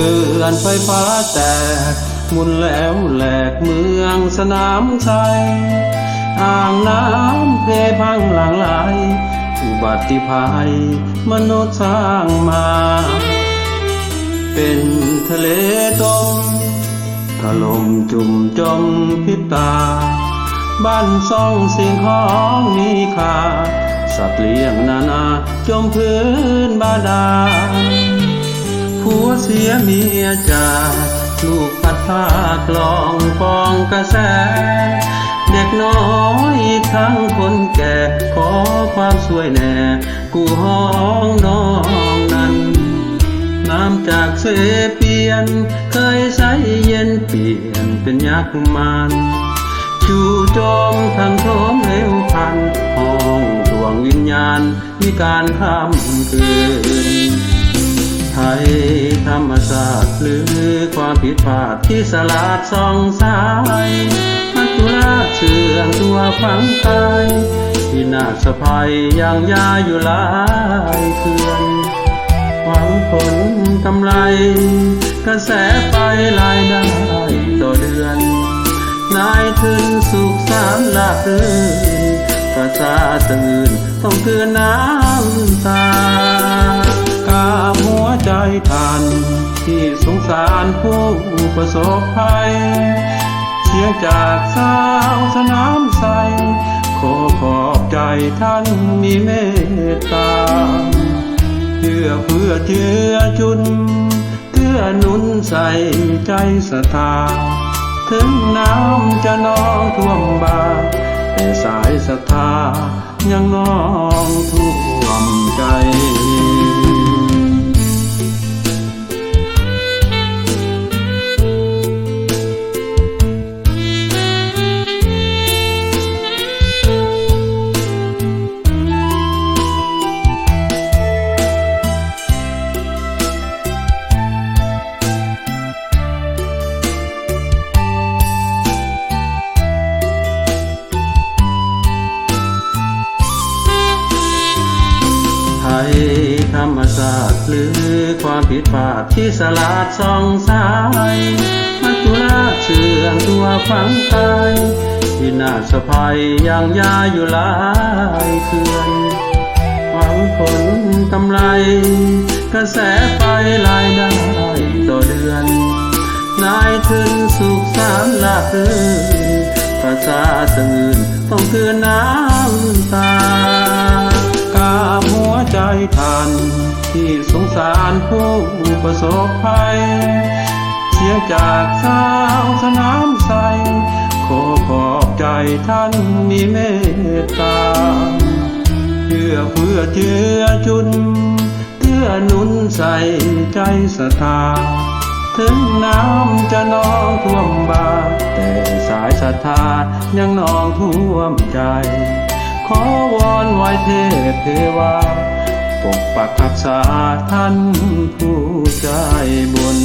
อนไฟฟ้าแตก มุนแล้วแหลกเมืองสนามชัย อ่างน้ำเพพังหลังไหลอุบัติภัยมนุษย์สร้างมา เป็นทะเลจมถล่มจุ่มจมพิตา บ้านซ่องสิ่งของมีค่าสัตว์เลี้ยงนานา จมพื้นบาดาล เสียเมียจากลูกพัดผ้ากลองฟองกระแส เด็กน้อยทั้งคนแก่ขอความช่วยแน่กูห้องน้องนั้น น้ำจากเสเปียน เคยใสเย็นเปลี่ยนเป็นยักษ์มันจู่จมทันโถมเร็วพันห้องดวงวิญญาณมีการข้ามคืน ไทย ธรรมศาสตร์หรือความผิดพลาดที่สลาดสองสายมัจจุราชเชื่องตัวฝังตายที่น่าสะพายย่างยาอยู่หลายเคือนหวังผลกำไร กระแสไฟรายได้ต่อเดือน นายทุนสุขสามลาบรื่นประชาตื่นต้องเกือน้ำตา ใจทันที่สงสารผู้ประสบภัย เสียงจากสาวสนามใส ขอขอบใจท่านมีเมตตาเพื่อเพื่อเจือจุนเพื่อนุนใส่ใจศรัทธา ถึงน้ำจะนองท่วมบาแต่สายศรัทธายังนอ ธรรมศาสตร์หรือความผิดพลาดที่สลาดสองสายมัจจุราชเชื่องตัวฝังตายที่น่าสะพายอย่างยาอยู่หลายเคือนหวังผลกำไร กระแสไฟรายได้ต่อเดือน นายทุนสุขสามลาบรื่นประชาตื่นต้องเตือนน้ำ ทัน ที่สงสารผู้ประสบภัย เสียจากสาวสนามใส ขอขอบใจท่านมีเมตตาเพื่อเพื่อเจือจุนเพื่อหนุนใส่ใจศรัทธา ถึงน้ำจะนองท่วมบา แต่สายศรัทธายังนองท่วมใจ ขอวอนไว้เทพเทวา ปกปักรักษาท่านผู้ใจบุญ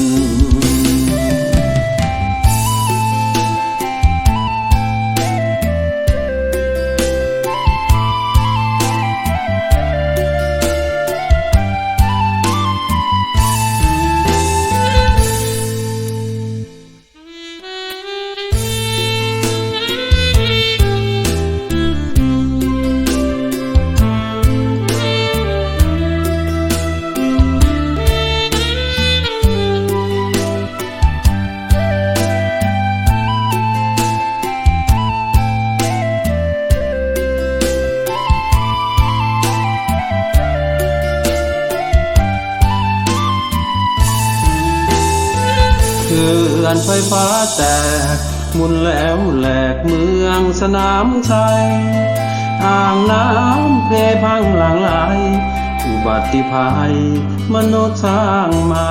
ขื่อนไฟฟ้าแตก มุนแล้วแหลกเมืองสนามชัย อ่างน้ำเพพังหลังไหลอุบัติภัยมนุษย์สร้างมา